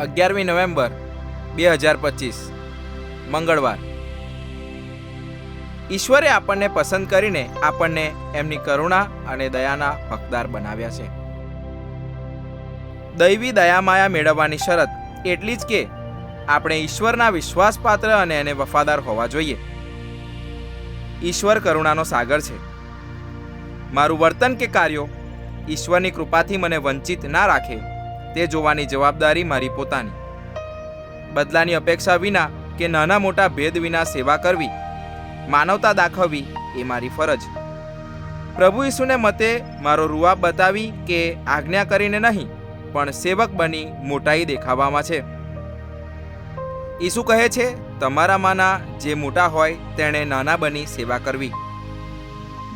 અગિયારમી નવેમ્બર બે હજાર પચીસ. મંગળવાર. ઈશ્વરે આપણને પસંદ કરીને આપણને એમની કરુણા અને દયાના હકદાર બનાવ્યા છે. દૈવી દયામાયા મેળવવાની શરત એટલી જ કે આપણે ઈશ્વરના વિશ્વાસપાત્ર અને એને વફાદાર હોવા જોઈએ. ઈશ્વર કરુણાનો સાગર છે. મારું વર્તન કે કાર્યો ઈશ્વરની કૃપાથી મને વંચિત ના રાખે તે જોવાની જવાબદારી મારી પોતાની. બદલાની અપેક્ષા વિના કે નાના મોટા ભેદ વિના સેવા કરવી, માનવતા દાખવવી એ મારી ફરજ. પ્રભુ ઈસુને મતે મારો રૂઆબ બતાવી કે આજ્ઞા કરીને નહીં, પણ સેવક બની મોટાઈ દેખાવામાં છે. ઈસુ કહે છે તમારામાંના જે મોટા હોય તેણે નાના બની સેવા કરવી.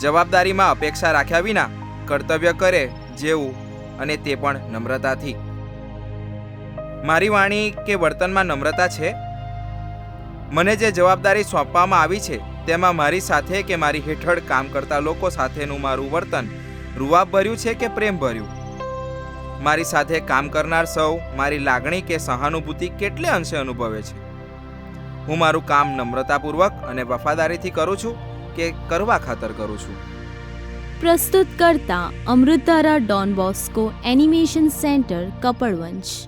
જવાબદારીમાં અપેક્ષા રાખ્યા વિના કર્તવ્ય કરે જેવું અને તે પણ નમ્રતાથી. મારી વાણી કે વર્તનમાં નમ્રતા છે? મને જે જવાબદારી સોંપવામાં આવી છે, તેમાં મારી સાથે કે મારી હેઠળ કામ કરતા લોકો સાથેનું મારું વર્તન રૂવાબ ભર્યું છે કે પ્રેમ ભર્યું મારી સાથે કામ કરનાર સૌ મારી લાગણી કે સહાનુભૂતિ કેટલે અંશે અનુભવે છે? હું મારું કામ નમ્રતાપૂર્વક અને વફાદારીથી કરું છું કે કરવા ખાતર કરું છું? પ્રસ્તુત કરતા અમૃતારા Don Bosco animation centre, Kapadvanj.